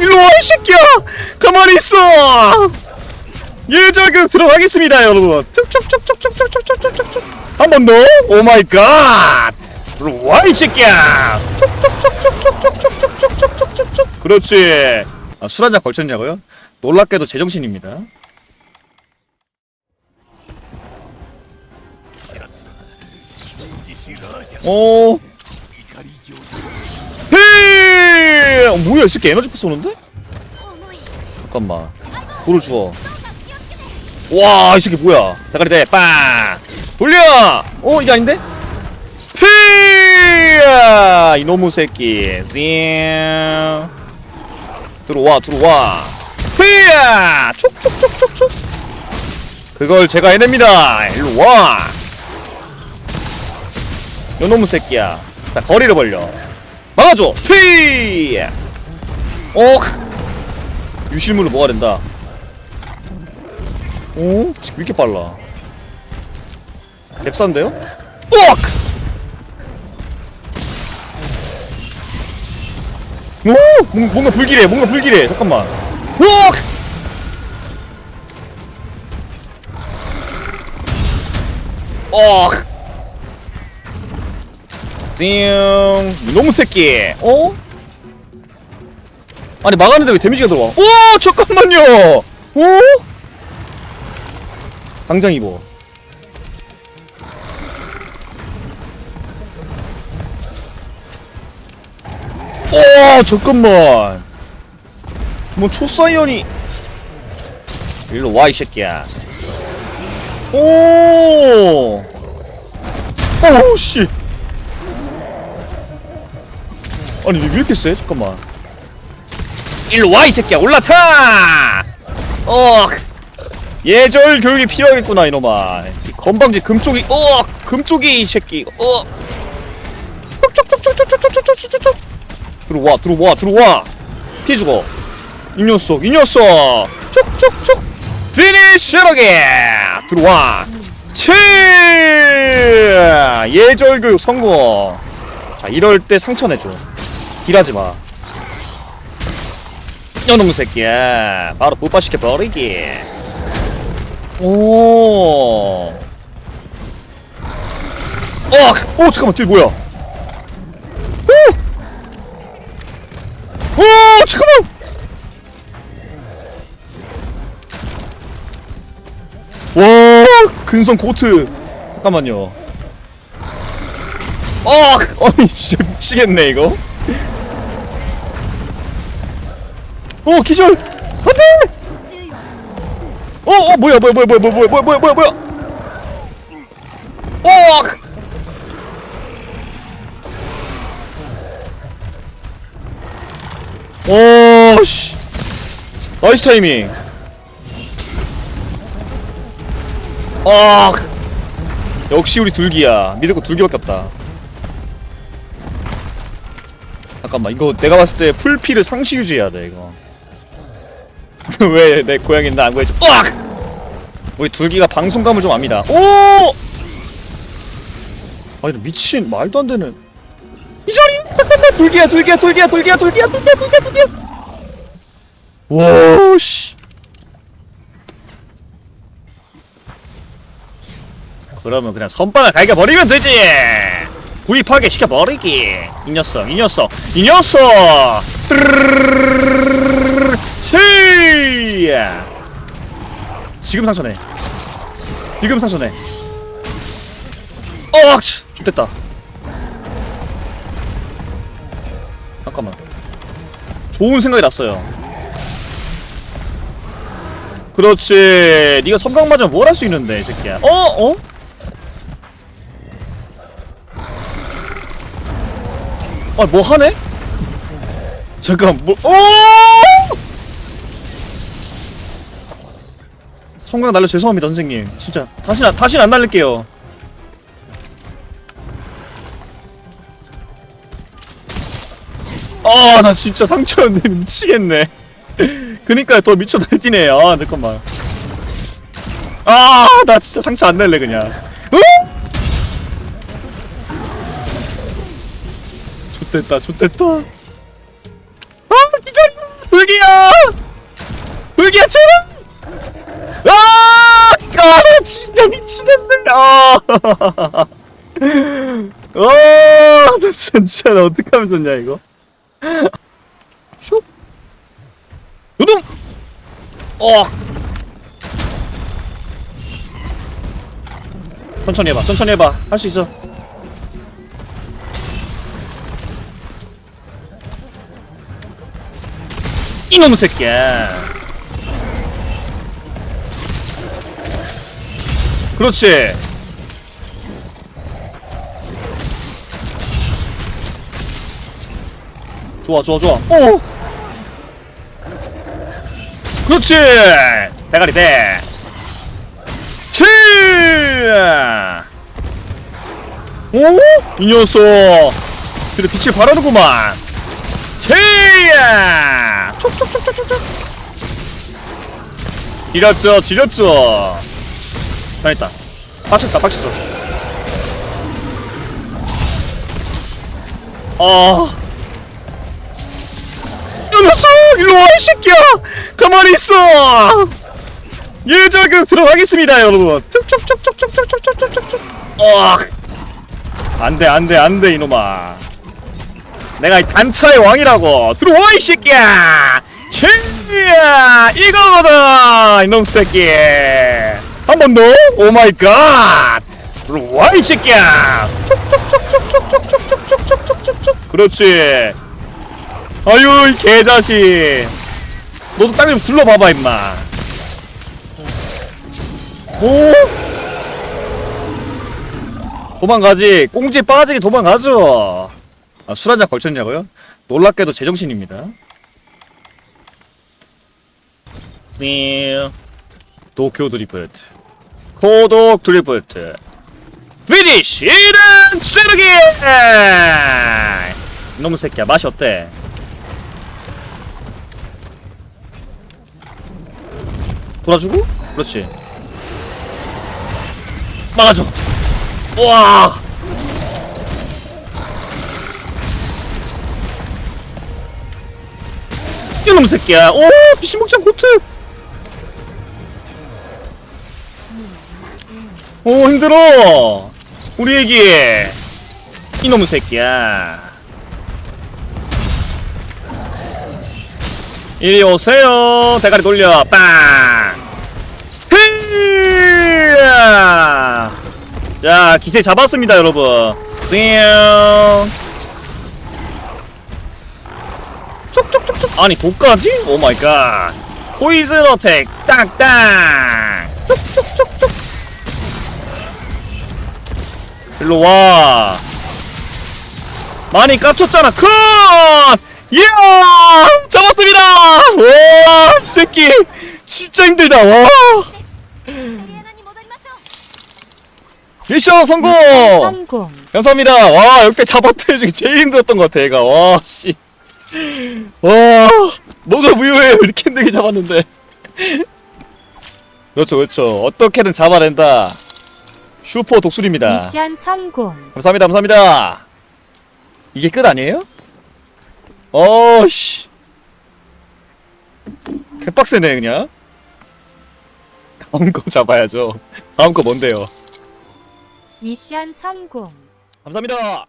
일로 와, 이 새끼야! 가만히 있어! 예절교 들어가겠습니다, 여러분. 툭툭툭툭툭툭툭툭툭툭. 한번 더. 오 마이 갓! 일로 와, 이 새끼야! 툭툭툭툭툭툭툭툭툭툭툭. 그렇지. 아, 술 한잔 걸쳤냐고요? 놀랍게도 제정신입니다. 오. 헤이! 어, 뭐야, 이 새끼 에너지 패스 오는데? 잠깐만. 돌을 주워. 와, 이 새끼 뭐야? 대가리 대, 빵! 돌려! 어, 이게 아닌데? 피야! 이놈의 새끼. 징. 들어와, 들어와. 피야! 촉촉촉촉촉. 그걸 제가 해냅니다. 일로 와. 요놈의 새끼야. 자, 거리를 벌려. 막아줘! 티! 어, 유실물로 뭐가 된다. 오? 왜 이렇게 빨라? 랩산데요? 억! 오! 뭔- 뭔가 불길해, 뭔가 불길해. 잠깐만. 억! 억! 띵 너무 새끼. 어? 아니 막았는데 왜 데미지가 들어와? 오 잠깐만요. 오? 당장 입어. 오 잠깐만. 뭐 초사이언이. 일로 와 이 새끼야. 오! 오씨 아니 왜 이렇게 세? 잠깐만. 일로 와 이 새끼야. 올라타! 어 예절 교육이 필요하겠구나 이놈아. 이 건방지 금쪽이 어 금쪽이 이 새끼. 어 촉촉촉촉촉촉촉촉촉촉 들어와 들어와 들어와. 피해 죽어? 이 녀석 이 녀석. 촉촉촉 피니쉬러게 들어와. 치 예절 교육 성공. 자 이럴 때 상처 내줘 딜하지 마. 이놈의 새끼야. 바로 부파시켜 버리기. 오. 어, 오 잠깐만 딜 뭐야? 오, 오 잠깐만. 와 근성 고트. 잠깐만요. 어, 아니 진짜 미치겠네 이거. 어 기절. 안돼! 어 어 뭐야 뭐야 뭐야 뭐야 뭐야 뭐야 뭐야 뭐야. 뭐야 어 오씨. 나이스 타이밍. 아 역시 우리 둘기야. 믿을 거 둘기밖에 없다. 잠깐만 이거 내가 봤을 때 풀피를 상시 유지해야 돼 이거 왜 내 고양이는 나안 구해줘? 으악! 우리 둘기가 방송감을 좀 압니다. 오! 아니 미친 말도 안 되는. 이 자리! 둘기야 둘기야 둘기야 둘기야 둘기야 둘기야 둘기야 둘기야! 와씨. 그러면 그냥 선빵을 갈겨버리면 되지! 구입하게 시켜버리기! 이 녀석 이 녀석 이 녀석 치 지금 상처네 지금 상처네 어 좋됐다. 잠깐만. 좋은 생각이 났어요. 그렇지. 네가 섬광 맞으면 뭘 할 수 있는데 이 새끼야. 어? 어? 아, 뭐 하네? 잠깐, 뭐, 오! 성광 날려 죄송합니다, 선생님. 진짜. 다시, 안- 다시는 안 날릴게요. 아, 나 진짜 상처였는데 미치겠네. 그니까 더 미쳐 날뛰네. 아, 잠깐만. 아, 나 진짜 상처 안 낼래, 그냥. 어? 좋됐다 좋됐다 아 기절 으 불기야 불기야 제발 진짜 미치겠네 아, 아, 나 진짜 나 어떻게 하면 좋냐 이거? 슉. 두둥 어. 천천히 해봐 천천히 해봐. 할 수 있어. 이놈 새끼야 그렇지. 좋아 좋아 좋아. 오! 그렇지. 대가리 대. 치! 오? 이 녀석. 그래 빛을 발하는구만. 체야 촉촉촉촉촉촉. 지렸죠 지렸죠 잘했다. 빡쳤다 빡쳤어. 아. 이 녀석 일로 와 이 새끼야. 가만히 있어. 예절교 들어가겠습니다 여러분. 촉촉촉촉촉촉촉촉촉촉 어. 안돼 안돼 안돼 이놈아. 내가 이 단차의 왕이라고. 들어와 이 새끼야. 칠야 이거거든 이놈 새끼 한 번 더? 오 마이 갓 들어와 이 새끼야! 촉촉촉촉촉촉촉촉촉촉촉촉 그렇지. 아유 이 개자식. 너도 땅좀 굴러봐봐 임마. 오 도망가지. 꽁지 빠지게 도망가죠. 아, 술 한잔 걸쳤냐고요? 놀랍게도 제정신입니다. 씨. 도쿄 드리프트. 코독 드리프트. 피니쉬 이른 찌르기! 이놈의 새끼야 맛이 어때? 돌아주고? 그렇지. 막아줘. 와. 이놈 새끼야. 오, 비신목장 고트. 오, 힘들어. 우리 애기. 이놈 새끼야. 이리 오세요. 대가리 돌려. 빵. 자, 기세 잡았습니다, 여러분. 쌩. 촉촉촉촉 아니 독까지? 오 마이 갓 포이즌 어택 땅땅 촉촉촉 일로 와. 많이 깝쳤잖아. 컷! 예! 잡았습니다! 와 새끼. 진짜 힘들다. 와. 미션 성공! 성공. 감사합니다. 와 역대 잡아트 중에 제일 힘들었던 것 같아 얘가. 와씨. 와 뭐가 무효해요? 이렇게 힘들게 잡았는데. 그렇죠 그렇죠. 어떻게든 잡아낸다. 슈퍼 독수리입니다. 미션 성공. 감사합니다 감사합니다. 이게 끝 아니에요? 어씨. 개빡세네 그냥. 다음 거 잡아야죠. 다음 거 뭔데요? 미션 성공. 감사합니다